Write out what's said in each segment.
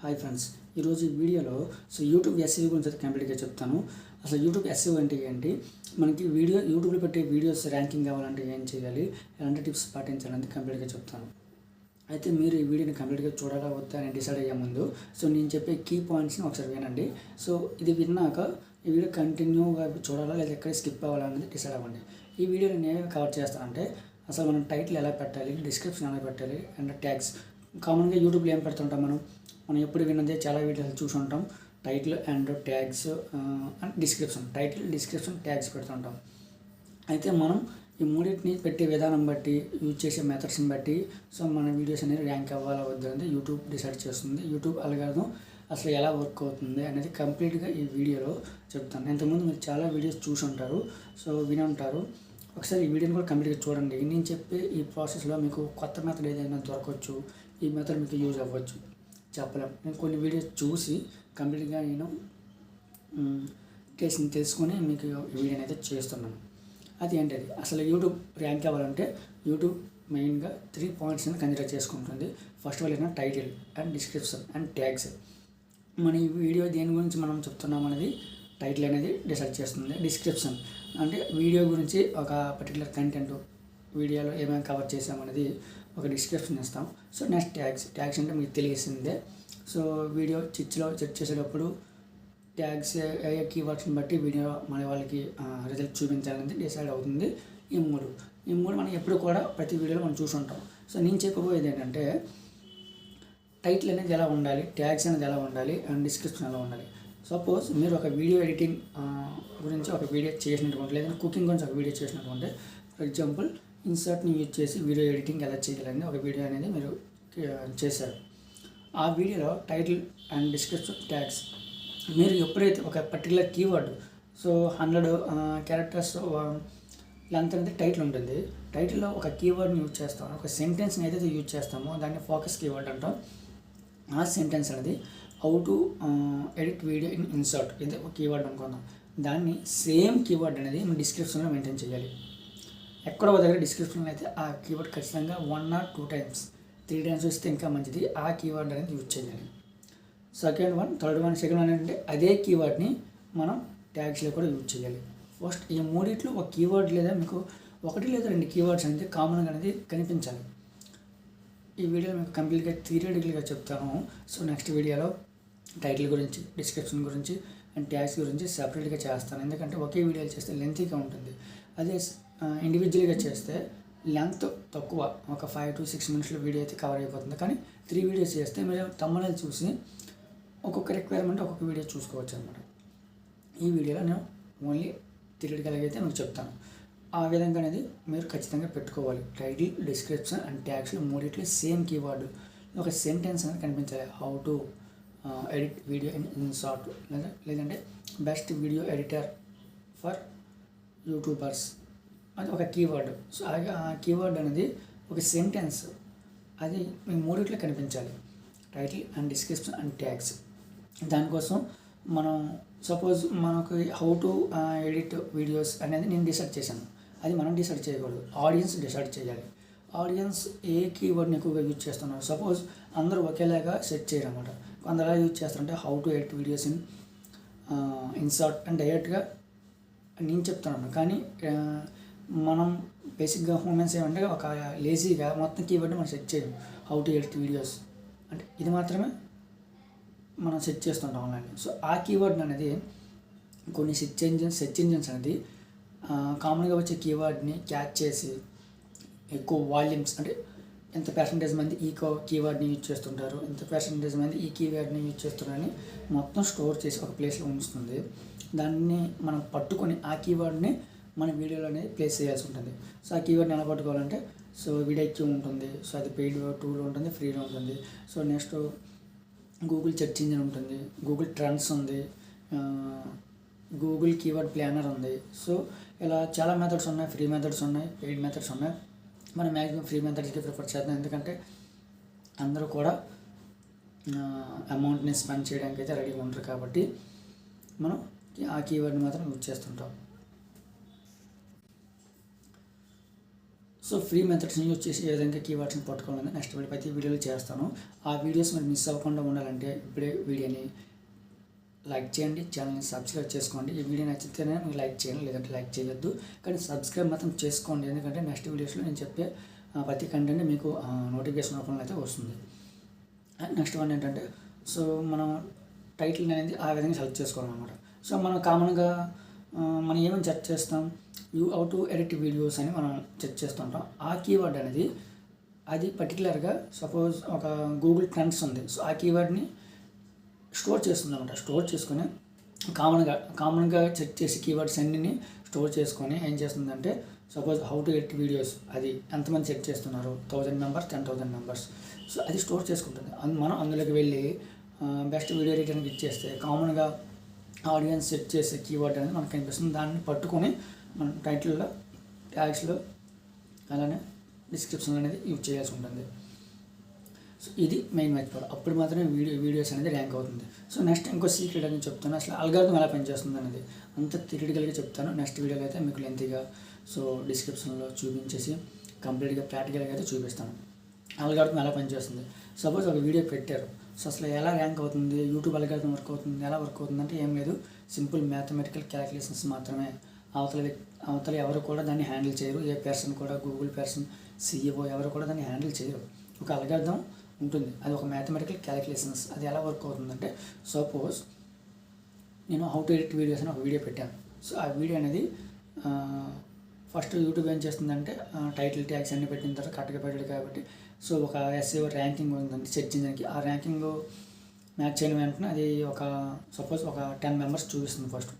Hi friends ఈరోజు ఈ వీడియోలో సో యూట్యూబ్ ఎస్ఈ గురించి అయితే కంప్లీట్గా చెప్తాను. అసలు యూట్యూబ్ ఎస్ఈ అంటే ఏంటి? మనకి వీడియో యూట్యూబ్లో పెట్టే వీడియోస్ ర్యాంకింగ్ కావాలంటే ఏం చేయాలి? ఎలాంటి టిప్స్ పాటించాలని కంప్లీట్గా చెప్తాను. అయితే మీరు ఈ వీడియోని కంప్లీట్గా చూడాలా వద్దా అని డిసైడ్ అయ్యే ముందు సో నేను చెప్పే కీ పాయింట్స్ని ఒకసారి వినండి. సో ఇది విన్నాక ఈ వీడియో కంటిన్యూగా చూడాలా లేదా ఎక్కడ స్కిప్ అవ్వాలా అనేది డిసైడ్ అవ్వండి. ఈ వీడియోని నేను కవర్ చేస్తానంటే అసలు మనం టైటిల్ ఎలా పెట్టాలి డిస్క్రిప్షన్ ఎలా పెట్టాలి అండ్ ట్యాగ్స్ కామన్గా యూట్యూబ్లో ఏం పెడుతుంటాం మనం? మనం ఎప్పుడు విన్నదే చాలా వీడియోలు చూసి ఉంటాం title and tags and description title description tags పెడుతుంటాం. అయితే మనం ఈ మూడింటిని పెట్టే విధానం బట్టి యూజ్ చేసే మెథడ్స్ని బట్టి సో మన వీడియోస్ అనేది ర్యాంక్ అవ్వాలా వద్దు అనేది యూట్యూబ్ డిసైడ్ చేస్తుంది. యూట్యూబ్ అలగారిథం అసలు ఎలా వర్క్ అవుతుంది అనేది కంప్లీట్గా ఈ వీడియోలో చెప్తాను. ఇంతకుముందు మీరు చాలా వీడియోస్ చూసి ఉంటారు సో విని ఉంటారు ఒకసారి ఈ వీడియోని కూడా కంప్లీట్గా చూడండి. నేను చెప్పే ఈ ప్రాసెస్లో మీకు కొత్త మెథడ్ ఏదైనా దొరకవచ్చు ఈ మెథడ్ మీకు యూజ్ అవ్వచ్చు. చెప్పలేం. నేను కొన్ని వీడియోస్ చూసి కంప్లీట్గా నేను టేస్ట్ని తెలుసుకొని మీకు ఈ వీడియోని అయితే చేస్తున్నాను. అది ఏంటది? అసలు యూట్యూబ్ ర్యాంక్ అవ్వాలంటే యూట్యూబ్ మెయిన్గా త్రీ పాయింట్స్ని కన్సిడర్ చేసుకుంటుంది. ఫస్ట్ ఆఫ్ ఆల్ ఏంటంటే title and description and tags. మన ఈ వీడియో దేని గురించి మనం చెప్తున్నాం అనేది టైటిల్ అనేది డిసైడ్ చేస్తుంది. డిస్క్రిప్షన్ అంటే వీడియో గురించి ఒక పర్టికులర్ కంటెంట్ వీడియోలో ఏమేమి కవర్ చేసామనేది ఒక డిస్క్రిప్షన్ ఇస్తాం. సో నెక్స్ట్ ట్యాగ్స్ ట్యాగ్స్ అంటే మీకు తెలియసిందే. సో వీడియో చిచ్లో చెక్ చేసేటప్పుడు ట్యాగ్స్ అయ్యే కీవర్డ్స్ని బట్టి వీడియో మన వాళ్ళకి రిజల్ట్ చూపించాలనేది డిసైడ్ అవుతుంది. ఈ మూడు. ఈ మూడు మనం ఎప్పుడు కూడా ప్రతి వీడియోలో మనం చూసి ఉంటాం సో నేను చెప్పబోయేది ఏంటంటే టైటిల్ అనేది ఎలా ఉండాలి ట్యాగ్స్ అనేది ఎలా ఉండాలి అండ్ డిస్క్రిప్షన్ ఎలా ఉండాలి. సపోజ్ మీరు ఒక వీడియో ఎడిటింగ్ గురించి ఒక వీడియో చేసినటువంటి లేదంటే కుకింగ్ గురించి ఒక వీడియో చేసినటువంటి ఫర్ ఎగ్జాంపుల్ ఇన్సర్ట్ని యూజ్ చేసి వీడియో ఎడిటింగ్ ఎలా చేయాలని ఒక వీడియో అనేది మీరు చేశారు. ఆ వీడియోలో టైటిల్ అండ్ డిస్క్రిప్షన్ ట్యాగ్స్. మీరు ఎప్పుడైతే ఒక particular keyword so hundred characters length అనేది టైటిల్ ఉంటుంది. టైటిల్లో ఒక కీవర్డ్ని యూజ్ చేస్తాం. ఒక సెంటెన్స్ని ఏదైతే యూజ్ చేస్తామో దాన్ని ఫోకస్ కీవర్డ్ అంటాం. ఆ సెంటెన్స్ అనేది how to edit video in InShot. ఇది ఒక కీవర్డ్ అనుకుందాం. దాన్ని సేమ్ కీవర్డ్ అనేది మనం డిస్క్రిప్షన్లో మెయింటైన్ చేయాలి. ఎక్కడో దగ్గర డిస్క్రిప్షన్లో అయితే ఆ కీవర్డ్ ఖచ్చితంగా one or two times three times వస్తే ఇంకా మంచిది. ఆ కీవర్డ్ అనేది యూజ్ చేయాలి second one third one second one ఏంటంటే అదే కీవర్డ్ని మనం ట్యాగ్స్లో కూడా యూజ్ చేయాలి. ఫస్ట్ ఈ మూడిట్లో ఒక కీవర్డ్ లేదా మీకు ఒకటి లేదా రెండు కీవర్డ్స్ అనేది కామన్గా అనేది కనిపించాలి. ఈ వీడియోలో మీకు కంప్లీట్గా థియరిటికల్గా చెప్తాను. సో నెక్స్ట్ వీడియోలో టైటిల్ గురించి డిస్క్రిప్షన్ గురించి అండ్ ట్యాగ్స్ గురించి సపరేట్గా చేస్తాను. ఎందుకంటే ఒకే వీడియోలు చేస్తే లెంతీగా ఉంటుంది. అదే ఇండివిజువల్గా చేస్తే లెంత్ తక్కువ. ఒక ఫైవ్ టు సిక్స్ మినిట్స్లో వీడియో అయితే కవర్ అయిపోతుంది. కానీ త్రీ వీడియోస్ చేస్తే మీరు తమ్ముళ్ళు చూసి ఒక్కొక్క రిక్వైర్మెంట్ ఒక్కొక్క వీడియో చూసుకోవచ్చు అనమాట ఈ వీడియోలో నేను ఓన్లీ థియరిటికల్ అయితే మీకు చెప్తాను. ఆ విధంగా అనేది మీరు ఖచ్చితంగా పెట్టుకోవాలి. టైటిల్ డిస్క్రిప్షన్ అండ్ ట్యాగ్స్లో మూడిట్లో సేమ్ కీవర్డ్ ఒక సెంటెన్స్ అనేది కనిపించాలి. How to edit video in InShot లేదా లేదంటే best video editor for youtubers అది ఒక కీవర్డ్ సో ఆ కీవర్డ్ అనేది ఒక సెంటెన్స్ అది మీ మూడిట్లో కనిపించాలి. Title and description and tags దానికోసం మనం సపోజ్ మనకు హౌ టు ఎడిట్ వీడియోస్ అనేది నేను డిసైడ్ చేశాను. అది మనం డిసైడ్ చేయకూడదు. ఆడియన్స్ డిసైడ్ చేయాలి. ఆడియన్స్ ఏ కీవర్డ్ని ఎక్కువగా యూజ్ చేస్తున్నారు? సపోజ్ అందరూ ఒకేలాగా సెట్ చేయరు అనమాట కొందరు ఎలా యూజ్ చేస్తారంటే how to edit videos in insert and డైరెక్ట్గా నేను చెప్తున్నాను కానీ మనం బేసిక్గా హ్యూమెన్స్ ఏమంటే ఒక లేజీగా మొత్తం కీవర్డ్ మనం సెట్ చేయడం హౌ టు ఎడిట్ వీడియోస్ అంటే ఇది మాత్రమే మనం సెట్ చేస్తుంటాం ఆన్లైన్ సో ఆ కీవర్డ్ అనేది కొన్ని సెర్చ్ ఇంజిన్స్ సెర్చ్ ఇంజిన్స్ అనేది కామన్గా వచ్చే కీవర్డ్ని క్యాచ్ చేసి ఎక్కువ వాల్యూమ్స్ అంటే ఎంత పర్సంటేజ్ మంది ఈ కీవర్డ్ని యూజ్ చేస్తుంటారు ఎంత పర్సంటేజ్ మంది ఈ కీవర్డ్ని యూజ్ చేస్తున్నారని మొత్తం స్టోర్ చేసి ఒక ప్లేస్లో ఉంచుతుంది. దాన్ని మనం పట్టుకొని ఆ కీవర్డ్ని మన వీడియోలో అనేది ప్లేస్ చేయాల్సి ఉంటుంది. సో ఆ కీవర్డ్ నిలబట్టుకోవాలంటే సో వీడియో ఉంటుంది. సో అది పెయిడ్ టూల్ ఉంటుంది ఫ్రీలో ఉంటుంది. So next Google search engine ఉంటుంది. గూగుల్ ట్రెండ్స్ ఉంది. గూగుల్ కీవర్డ్ ప్లానర్ ఉంది. సో ఇలా చాలా మెథడ్స్ ఉన్నాయి. ఫ్రీ మెథడ్స్ ఉన్నాయి. పెయిడ్ మెథడ్స్ ఉన్నాయి. మనం మ్యాక్సిమం ఫ్రీ మెథడ్స్కి ప్రిఫర్ చేద్దాం. ఎందుకంటే అందరూ కూడా అమౌంట్ని స్పెండ్ చేయడానికి అయితే రెడీగా ఉంటారు కాబట్టి మనం ఆ కీవర్డ్ని మాత్రం యూజ్ చేస్తుంటాం. సో ఫ్రీ మెథడ్స్ని యూజ్ చేసి ఏ విధంగా కీవర్డ్స్ని పట్టుకోవాలని నెక్స్ట్ వీడియో ప్రతి వీడియోలో చేస్తాను. ఆ వీడియోస్ మీరు మిస్ అవ్వకుండా ఉండాలంటే ఇప్పుడే వీడియోని లైక్ చేయండి ఛానల్ని సబ్స్క్రైబ్ చేసుకోండి. ఈ వీడియో నచ్చితేనే మీరు లైక్ చేయండి లేదంటే లైక్ చేయొద్దు. కానీ సబ్స్క్రైబ్ మాత్రం చేసుకోండి. ఎందుకంటే నెక్స్ట్ వీడియోస్లో నేను చెప్పే ఆ, ప్రతి కంటెంట్ మీకు నోటిఫికేషన్ రూపంలో అయితే వస్తుంది. నెక్స్ట్ వన్ ఏంటంటే సో మనం టైటిల్ అనేది ఆ విధంగా సెలెక్ట్ చేసుకోవాలన్నమాట. సో మనం కామన్గా మనం ఏమేమి చెక్ చేస్తాం? You how to edit videos అని మనం చెక్ చేస్తుంటాం. ఆ కీవర్డ్ అనేది అది పర్టికులర్గా సపోజ్ ఒక గూగుల్ ట్రెండ్స్ ఉంది. సో ఆ కీవర్డ్ని స్టోర్ చేస్తుంది అనమాట స్టోర్ చేసుకొని కామన్గా కామన్గా చెక్ చేసి కీవర్డ్స్ అన్నిని స్టోర్ చేసుకొని ఏం చేస్తుందంటే suppose how to edit videos అది ఎంతమంది చెక్ చేస్తున్నారు? Thousand members ten thousand members so అది స్టోర్ చేసుకుంటుంది. అందు మనం అందులోకి వెళ్ళి బెస్ట్ వీడియో రిటర్న్ ఇచ్చేస్తే కామన్గా ఆడియన్స్ సెట్ చేసే కీవర్డ్ అనేది మనకు కనిపిస్తుంది. దాన్ని పట్టుకొని మనం టైటిల్లో ట్యాగ్స్లో అలానే డిస్క్రిప్షన్ అనేది యూజ్ చేయాల్సి ఉంటుంది. సో ఇది మెయిన్ మెథడ్ అప్పుడు మాత్రమే వీడియో వీడియోస్ అనేది ర్యాంక్ అవుతుంది. సో నెక్స్ట్ ఇంకో సీక్రెట్ అని చెప్తాను అసలు అల్గారిథం ఎలా పనిచేస్తుంది అనేది. అంత థిరిటికల్గా చెప్తాను. నెక్స్ట్ వీడియోలో అయితే మీకు లెంతీగా సో డిస్క్రిప్షన్లో చూపించేసి కంప్లీట్గా ప్రాక్టికల్గా అయితే చూపిస్తాను. అల్గారిథం ఎలా పనిచేస్తుంది? సపోజ్ ఒక వీడియో పెట్టారు. సో అసలు ఎలా ర్యాంక్ అవుతుంది యూట్యూబ్ అల్గారిథం వర్క్ అవుతుంది ఎలా వర్క్ అవుతుంది అంటే ఏం లేదు. సింపుల్ మ్యాథమెటికల్ క్యాలిక్యులేషన్స్ మాత్రమే. అవతల అవతల ఎవరు కూడా దాన్ని హ్యాండిల్ చేయరు. ఏ పర్సన్ కూడా గూగుల్ పర్సన్ సీఈఓ ఎవరు కూడా దాన్ని హ్యాండిల్ చేయరు. ఒక అల్గారిథం ఉంటుంది. అది ఒక మ్యాథమెటికల్ క్యాలిక్యులేషన్స్ అది ఎలా వర్క్ అవుతుందంటే సపోజ్ నేను హౌ టు ఎడిట్ వీడియోస్ అని ఒక వీడియో పెట్టాను. సో ఆ వీడియో అనేది ఫస్ట్ యూట్యూబ్ ఏం చేస్తుందంటే టైటిల్ ట్యాగ్స్ అన్ని పెట్టిన తర్వాత కరెక్ట్గా పెట్టాడు కాబట్టి సో ఒక ఎస్ఏ ర్యాంకింగ్ ఉందండి సెర్చ్ ఇంజిన్కి ఆ ర్యాంకింగ్ మ్యాచ్ అయిన వెంటనే అది ఒక సపోజ్ ఒక టెన్ మెంబర్స్ చూపిస్తుంది ఫస్ట్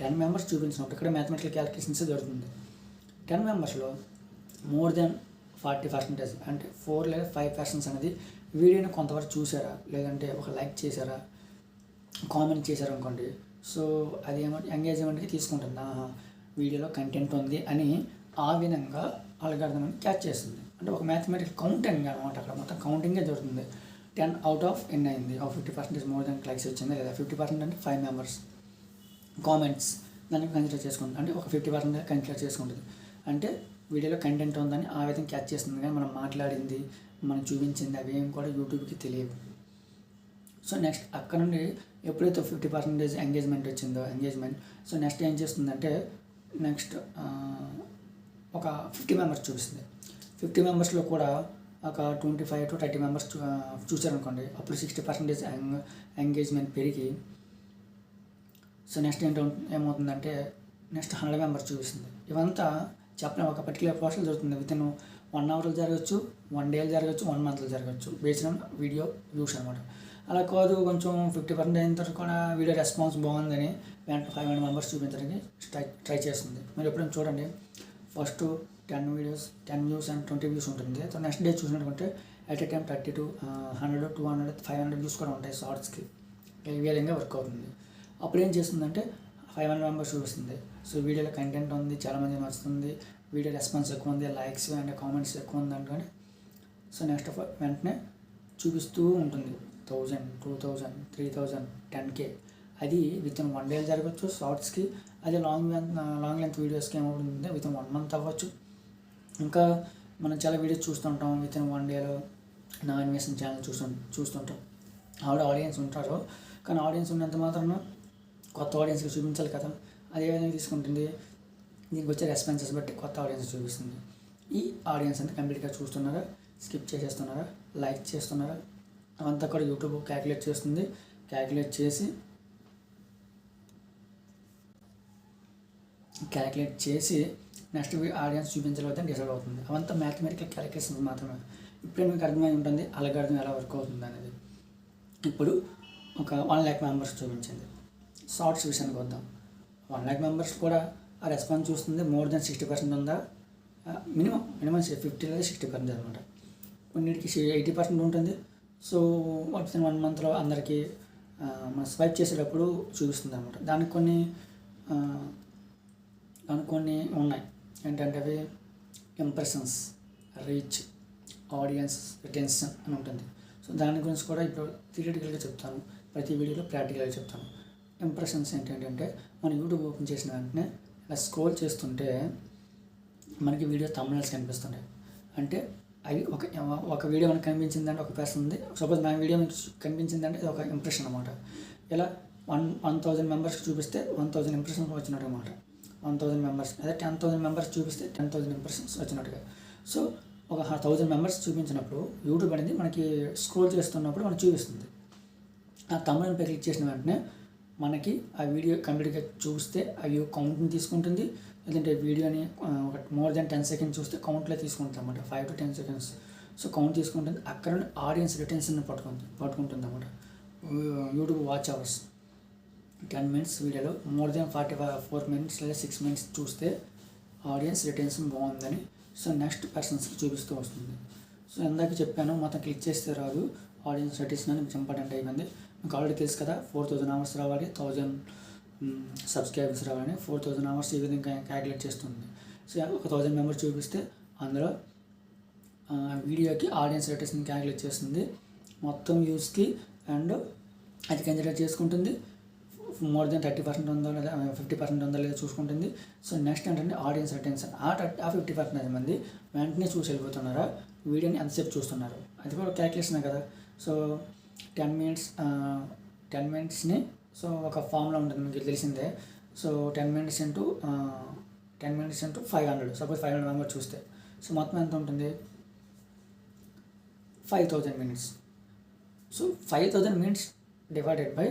టెన్ మెంబర్స్ చూపించినప్పుడు ఇక్కడ మ్యాథమెటికల్ క్యాలిక్యులేషన్స్ జరుగుతుంది టెన్ మెంబర్స్లో మోర్ దెన్ ఫార్టీ పర్సెంటేజ్ అంటే ఫోర్ లేదా ఫైవ్ పర్సెంట్స్ అనేది వీడియోని కొంతవరకు చూసారా? లేదంటే ఒక లైక్ చేశారా కామెంట్ చేశారు అనుకోండి. సో అది ఏమంటే ఎంగేజ్మెంట్కి తీసుకుంటుంది. వీడియోలో కంటెంట్ ఉంది అని ఆ విధంగా అలగర్థమని క్యాచ్ చేస్తుంది. అంటే ఒక మ్యాథమెటిక్స్ కౌంటింగ్ అనమాట అక్కడ. మొత్తం కౌంటింగే జరుగుతుంది. టెన్ అవుట్ ఆఫ్ ఎన్ అయింది. ఒక fifty percentage more than clicks వచ్చింది లేదా ఫిఫ్టీ పర్సెంట్ అంటే ఫైవ్ మెంబర్స్ కామెంట్స్ దాన్ని కన్సిడర్ చేసుకుంటుంది. అంటే ఒక ఫిఫ్టీ పర్సెంట్ కన్సిడర్ చేసుకుంటుంది. అంటే వీడియోలో కంటెంట్ ఉందని ఆ విధంగా క్యాచ్ చేస్తుంది కానీ మనం మాట్లాడింది మనం చూపించింది అవి ఏం కూడా యూట్యూబ్కి తెలియవు. సో నెక్స్ట్ అక్కడ నుండి ఎప్పుడైతే ఫిఫ్టీ పర్సెంటేజ్ ఎంగేజ్మెంట్ వచ్చిందో ఎంగేజ్మెంట్ సో నెక్స్ట్ ఏం చేస్తుందంటే నెక్స్ట్ ఒక ఫిఫ్టీ మెంబర్స్ చూపిస్తుంది. ఫిఫ్టీ మెంబర్స్లో కూడా ఒక twenty five to thirty members చూసారనుకోండి అప్పుడు సిక్స్టీ పర్సెంటేజ్ ఎంగేజ్మెంట్ పెరిగి సో నెక్స్ట్ ఏంటో ఏమవుతుందంటే నెక్స్ట్ హండ్రెడ్ మెంబర్స్ చూపిస్తుంది. ఇవంతా చెప్పలేం ఒక పర్టికులర్ ప్రాసెస్ జరుగుతుంది. విత్ వన్ అవర్లో జరగచ్చు వన్ డేలో జరగచ్చు వన్ మంత్లో జరగచ్చు బేస్డ్ ఆన్ వీడియో వ్యూస్ అనమాట అలా కాదు కొంచెం ఫిఫ్టీ పర్సెంట్ అయిన తర్వాత కూడా వీడియో రెస్పాన్స్ బాగుందని వెంటనే ఫైవ్ హండ్రెడ్ మెంబర్స్ చూపించడానికి ట్రై ట్రై చేస్తుంది. మీరు ఎప్పుడైనా చూడండి first ten videos ten views and twenty views ఉంటుంది. So next day చూసినట్టుకుంటే at a time thirty to hundred two hundred five hundred views కూడా ఉంటాయి షార్ట్స్కి. ఈ విధంగా వర్క్ అవుతుంది. అప్పుడు ఏం చేస్తుందంటే ఫైవ్ హండ్రెడ్ మెంబర్స్ చూపిస్తుంది. సో వీడియోలో కంటెంట్ ఉంది చాలామంది నచ్చుతుంది. వీడియో రెస్పాన్స్ ఎక్కువ ఉంది లైక్స్ అండ్ కామెంట్స్ ఎక్కువ ఉంది అంటే సో నెక్స్ట్ ఆఫ్ వెంటనే చూపిస్తూ ఉంటుంది. Thousand two thousand three thousand ten K. అది విత్ ఇన్ వన్ డే జరగచ్చు షార్ట్స్కి. అదే లాంగ్ లెంత్ లాంగ్ లెంత్ వీడియోస్కి ఏమవుతుంది విత్ ఇన్ వన్ మంత్ అవ్వచ్చు. ఇంకా మనం చాలా వీడియోస్ చూస్తుంటాం విత్ ఇన్ వన్ డేలో నా అనిమేషన్ ఛానల్ చూస్తు చూస్తుంటాం. ఆవిడ ఆడియన్స్ ఉంటారు కానీ ఆడియన్స్ ఉన్నంత మాత్రం కొత్త ఆడియన్స్కి చూపించాలి కదా. అదే విధంగా తీసుకుంటుంది దీనికి వచ్చే రెస్పాన్సెస్ బట్టి కొత్త ఆడియన్స్ చూపిస్తుంది. ఈ ఆడియన్స్ అంతా కంప్లీట్గా చూస్తున్నారా? స్కిప్ చేసేస్తున్నారా? లైక్ చేస్తున్నారా? అవంతా కూడా యూట్యూబ్ క్యాలిక్యులేట్ చేస్తుంది. క్యాలిక్యులేట్ చేసి క్యాలిక్యులేట్ చేసి నెక్స్ట్ ఆడియన్స్ చూపించలేదని డిసైడ్ అవుతుంది. అవంతా మ్యాథమెటికల్ క్యాలిక్యులేషన్స్ మాత్రమే. ఇప్పుడే మీకు అర్థమై ఉంటుంది అలగార్థం ఎలా వర్క్ అవుతుంది అనేది. ఇప్పుడు ఒక వన్ ల్యాక్ మెంబర్స్ చూపించింది. షార్ట్స్ విషయానికి వద్దాం. వన్ ల్యాక్ మెంబర్స్ కూడా ఆ రెస్పాన్స్ చూస్తుంది. మోర్ దెన్ సిక్స్టీ పర్సెంట్ ఉందా? మినిమం మినిమం ఫిఫ్టీ లేదా సిక్స్టీ పర్సెంట్ అనమాట. కొన్నిటికి ఎయిటీ పర్సెంట్ ఉంటుంది. సో వచ్చిన వన్ మంత్లో అందరికీ మనం స్వైప్ చేసేటప్పుడు చూపిస్తుంది అనమాట. దానికి కొన్ని దానికి కొన్ని ఉన్నాయి. ఏంటంటే అవి ఇంప్రెషన్స్ రీచ్ ఆడియన్స్ రిటెన్షన్ అని ఉంటుంది. సో దాని గురించి కూడా ఇప్పుడు థియరిటికల్గా చెప్తాను. ప్రతి వీడియోలో ప్రాక్టికల్గా చెప్తాను. ఇంప్రెషన్స్ ఏంటంటే మన యూట్యూబ్ ఓపెన్ చేసిన వెంటనే ఇలా స్క్రోల్ చేస్తుంటే మనకి వీడియో తమిళస్ కనిపిస్తుంటాయి. అంటే అవి ఒక ఒక వీడియో మనకు కనిపించిందంటే ఒక పర్సన్ ఉంది. సపోజ్ నా వీడియో మీకు కనిపించిందంటే ఇది ఒక ఇంప్రెషన్ అనమాట ఇలా వన్ వన్ థౌజండ్ మెంబర్స్కి చూపిస్తే వన్ థౌజండ్ ఇంప్రెషన్స్ వచ్చినట్టు అనమాట వన్ థౌజండ్ మెంబర్స్ అదే టెన్ థౌజండ్ మెంబర్స్ చూపిస్తే టెన్ థౌజండ్ ఇంప్రెషన్స్ వచ్చినట్టుగా. సో ఒక థౌజండ్ మెంబర్స్ చూపించినప్పుడు యూట్యూబ్ అనేది మనకి స్క్రోల్ చేస్తున్నప్పుడు మనకు చూపిస్తుంది. ఆ తమిళని పై క్లిక్ చేసిన వెంటనే మనకి ఆ వీడియో కంప్లీట్గా చూస్తే ఆ వ్యూ కౌంట్ని తీసుకుంటుంది. లేదంటే వీడియోని ఒక మోర్ దెన్ టెన్ సెకండ్స్ చూస్తే కౌంట్లో తీసుకుంటుంది అనమాట five to ten seconds. So count తీసుకుంటుంది. అక్కడ నుండి ఆడియన్స్ రిటెన్షన్ పట్టుకుంటుంది పట్టుకుంటుంది అనమాట YouTube watch hours. Ten minutes వీడియోలో. More than forty five four minutes లేదా సిక్స్ మినిట్స్ చూస్తే ఆడియన్స్ రిటెన్షన్ బాగుందని. సో నెక్స్ట్ పర్సన్స్కి చూపిస్తూ వస్తుంది. సో ఇందాక చెప్పాను మొత్తం క్లిక్ చేస్తే రాదు. ఆడియన్స్ రిటెన్షన్ అని ఇంపార్టెంట్ అయిపోయింది. మీకు ఆల్రెడీ తెలుసు కదా ఫోర్ థౌజండ్ అవర్స్ రావాలి థౌజండ్ సబ్స్క్రైబర్స్ రావాలని. ఫోర్ థౌజండ్ అవర్స్ ఈ విధంగా క్యాలిక్యులేట్ చేస్తుంది. సో ఒక థౌజండ్ మెంబర్స్ చూపిస్తే అందులో వీడియోకి ఆడియన్స్ రిటెన్షన్ క్యాలిక్యులేట్ చేస్తుంది. మొత్తం వ్యూస్కి అండ్ అది కన్సిడర్ చేసుకుంటుంది. మోర్ దెన్ థర్టీ పర్సెంట్ ఉందో లేదా ఫిఫ్టీ పర్సెంట్ ఉందో లేదో చూసుకుంటుంది. సో నెక్స్ట్ ఏంటంటే ఆడియన్స్ అటెన్షన్ ఆ ఆ ఫిఫ్టీ పర్సెంట్ మంది వెంటనే చూసి వెళ్ళిపోతున్నారా? వీడియోని ఎంతసేపు చూస్తున్నారు? అది కూడా క్యాల్కులేషనే కదా. సో టెన్ మినిట్స్ టెన్ మినిట్స్ని సో ఒక ఫామ్లో ఉంటుంది మీకు తెలిసిందే. So ten minutes into ten minutes into five hundred suppose five hundred member చూస్తే. సో మొత్తం ఎంత ఉంటుంది? Five thousand minutes so five thousand minutes divided by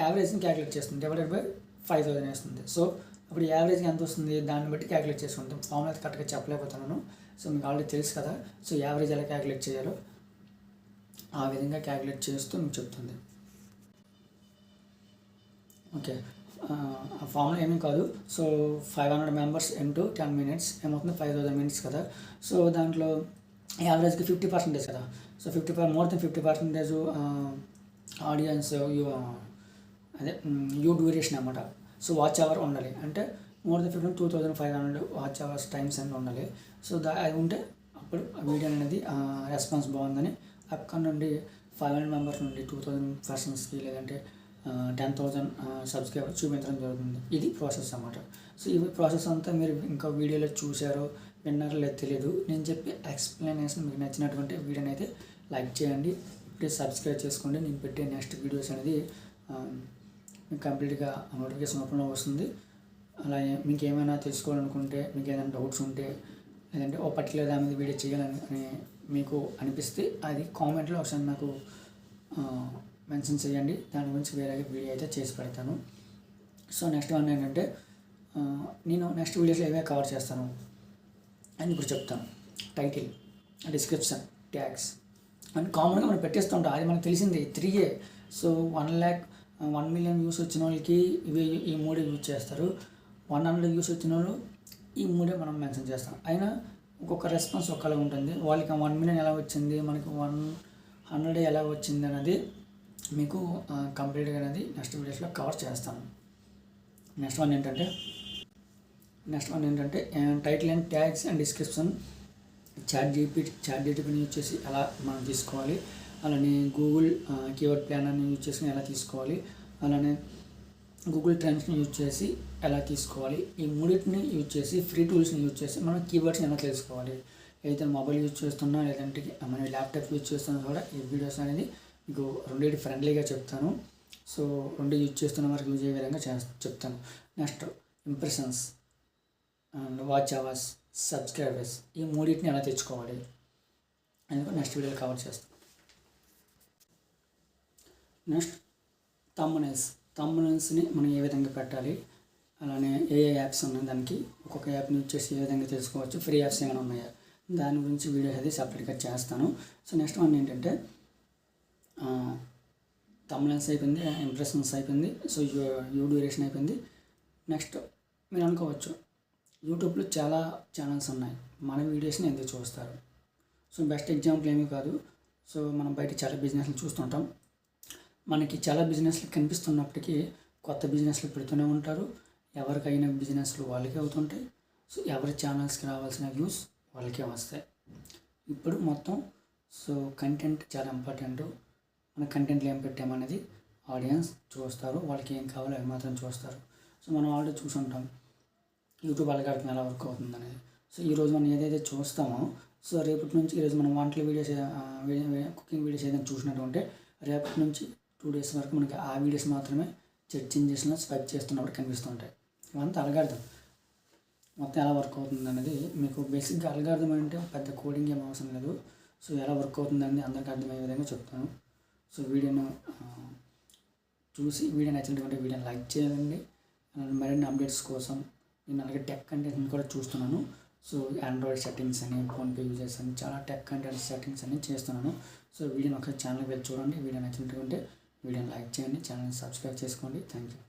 యావరేజ్ని calculate చేస్తుంది. డివైడెడ్ బై ఫైవ్ థౌసండ్ వేస్తుంది సో అప్పుడు యావరేజ్కి ఎంత వస్తుంది? దాన్ని బట్టి క్యాలిక్యులేట్ చేసుకుంటాం. ఫార్ములా కరెక్ట్గా చెప్పలేకపోతున్నాను. సో మీకు ఆల్రెడీ తెలుసు కదా. సో యావరేజ్ ఎలా క్యాలిక్యులేట్ చేయాలో? ఆ విధంగా క్యాలిక్యులేట్ చేస్తూ మీకు చెప్తుంది. ఓకే ఆ ఫార్ములా ఏమీ కాదు. So five hundred members into ten minutes ఏమవుతుంది ఫైవ్ థౌసండ్ మినిట్స్ కదా. సో దాంట్లో యావరేజ్కి ఫిఫ్టీ పర్సెంటేజ్ కదా. So fifty per more than fifty percentage audience అదే యూ డ్యూరేషన్ అనమాట సో వాచ్ అవర్ ఉండాలి. అంటే more than fifteen two thousand five hundred watch hours times అనేది ఉండాలి. సో దా అది ఉంటే అప్పుడు వీడియో అనేది రెస్పాన్స్ బాగుందని అక్కడ నుండి ఫైవ్ హండ్రెడ్ మెంబర్స్ నుండి టూ థౌజండ్ పర్సన్స్కి లేదంటే టెన్ థౌజండ్ సబ్స్క్రైబర్ చూపించడం జరుగుతుంది. ఇది ప్రాసెస్ అన్నమాట. సో ఈ ప్రాసెస్ అంతా మీరు ఇంకా వీడియోలో చూసారో విన్నారో లేదు తెలియదు నేను చెప్పి ఎక్స్ప్లెనేషన్ మీకు నచ్చినటువంటి వీడియోని అయితే లైక్ చేయండి. ప్లీజ్ సబ్స్క్రైబ్ చేసుకోండి. నేను పెట్టే నెక్స్ట్ వీడియోస్ అనేది కంప్లీట్గా నోటిఫికేషన్ రూపంలో వస్తుంది. అలాగే మీకు ఏమైనా తెలుసుకోవాలనుకుంటే మీకు ఏదైనా డౌట్స్ ఉంటే లేదంటే ఓ పర్టికులర్ దాని మీద వీడియో చేయాలని అని మీకు అనిపిస్తే అది కామెంట్లో ఒకసారి నాకు మెన్షన్ చేయండి. దాని గురించి వేరే వీడియో అయితే చేసి పెడతాను. సో నెక్స్ట్ వన్ ఏంటంటే నేను నెక్స్ట్ వీడియోస్లో ఏవే కవర్ చేస్తాను అని ఇప్పుడు చెప్తాను. టైటిల్ డిస్క్రిప్షన్ ట్యాగ్స్ అండ్ కామన్గా మనం పెట్టేస్తుంటాం అది మనకు తెలిసింది త్రీయే so one lakh one million views వచ్చిన వాళ్ళకి ఇవి ఈ మూడే యూజ్ చేస్తారు. వన్ హండ్రెడ్ వ్యూస్ వచ్చిన వాళ్ళు ఈ మూడే మనం మెన్షన్ చేస్తాం. అయినా ఒక్కొక్క రెస్పాన్స్ ఒకలా ఉంటుంది. వాళ్ళకి వన్ మిలియన్ ఎలా వచ్చింది? మనకి వన్ హండ్రెడ్ ఎలా వచ్చింది అనేది మీకు uh, కంప్లీట్గా అనేది నెక్స్ట్ వీడియోస్లో కవర్ చేస్తాను నెక్స్ట్ వన్ ఏంటంటే నెక్స్ట్ వన్ ఏంటంటే title and tags and description chat GP chat జీపీని use చేసి ఎలా మనం తీసుకోవాలి అలానే గూగుల్ కీవర్డ్ ప్లానర్ని యూజ్ చేసుకుని ఎలా తీసుకోవాలి అలానే గూగుల్ ట్రెండ్స్ని యూజ్ చేసి ఎలా తీసుకోవాలి ఈ మూడింటిని యూజ్ చేసి ఫ్రీ టూల్స్ని యూజ్ చేసి మనం కీవర్డ్స్ని ఎలా తెలుసుకోవాలి అయితే మొబైల్ యూజ్ చేస్తున్నా లేదంటే మన ల్యాప్టాప్ యూజ్ చేస్తున్నా కూడా ఈ వీడియోస్ అనేది మీకు రెండింటి ఫ్రెండ్లీగా చెప్తాను. సో రెండు యూజ్ చేస్తున్న వారికి యూజ్ అయ్యే విధంగా చెప్తాను. Next impressions and watch hours. Subscribers ఈ మూడింటిని ఎలా తెచ్చుకోవాలి? అని నెక్స్ట్ వీడియోలో కవర్ చేస్తాం. నెక్స్ట్ తమ్మునైల్స్ తమ్మునైల్స్ని మనం ఏ విధంగా పెట్టాలి? అలానే ఏ ఏ యాప్స్ ఉన్నాయి దానికి? ఒక్కొక్క యాప్ని వచ్చేసి ఏ విధంగా తెలుసుకోవచ్చు? ఫ్రీ యాప్స్ ఏమైనా ఉన్నాయా? దాని గురించి వీడియో అది సపరేట్గా చేస్తాను. సో నెక్స్ట్ వన్ ఏంటంటే తమ్మునైల్స్ అయిపోయింది ఇంప్రెషన్స్ అయిపోయింది. సో యూ డ్యూరేషన్ అయిపోయింది. నెక్స్ట్ మీరు అనుకోవచ్చు యూట్యూబ్లో చాలా ఛానల్స్ ఉన్నాయి. మన వీడియోస్ని ఎందుకు చూస్తారు? సో బెస్ట్ ఎగ్జాంపుల్ ఏమీ కాదు. సో మనం బయట చాలా బిజినెస్లు చూస్తుంటాం. మనకి చాలా బిజినెస్లు కనిపిస్తున్నప్పటికీ కొత్త బిజినెస్లు పెడుతూనే ఉంటారు. ఎవరికైనా బిజినెస్లు వాళ్ళకే అవుతుంటాయి. సో ఎవరి ఛానల్స్కి రావాల్సిన వ్యూస్ వాళ్ళకే వస్తాయి. ఇప్పుడు మొత్తం సో కంటెంట్ చాలా ఇంపార్టెంట్ మన కంటెంట్లో ఏం పెట్టామనేది ఆడియన్స్ చూస్తారు. వాళ్ళకి ఏం కావాలో అది మాత్రం చూస్తారు. సో మనం ఆల్రెడీ చూసుంటాం. యూట్యూబ్ అలగాడుతున్న ఎలా వర్క్ అవుతుంది అనేది సో ఈరోజు మనం ఏదైతే చూస్తామో సో రేపటి నుంచి ఈరోజు మనం వంటల వీడియోస్ కుకింగ్ వీడియోస్ ఏదైనా చూసినట్టు ఉంటే రేపటి నుంచి టూ డేస్ వరకు మనకి ఆ వీడియోస్ మాత్రమే చర్చింగ్ చేసిన స్వైప్ చేస్తున్నప్పుడు కనిపిస్తుంటాయి. ఇవంతా అలగాడదాం మొత్తం ఎలా వర్క్ అవుతుంది అనేది మీకు బేసిక్గా అలగార్థం అంటే పెద్ద కోడింగ్ ఏం అవసరం లేదు. సో ఎలా వర్క్ అవుతుంది అనేది అందరికీ అర్థమయ్యే విధంగా చెప్తాను. సో వీడియోను చూసి వీడియో నచ్చినటువంటి వీడియోని లైక్ చేయండి. మరిన్ని అప్డేట్స్ కోసం నేను అలాగే టెక్ కంటెంట్ని కూడా చూస్తున్నాను. సో ఆండ్రాయిడ్ సెట్టింగ్స్ అని ఫోన్పే యూజర్స్ అని చాలా టెక్ కంటెంట్ సెట్టింగ్స్ అని చేస్తున్నాను. సో వీడియోని ఒక ఛానల్కి వెళ్ళి చూడండి. వీడియో నచ్చినట్టు ఉంటే వీడియోని లైక్ చేయండి. ఛానల్ని సబ్స్క్రైబ్ చేసుకోండి. Thank you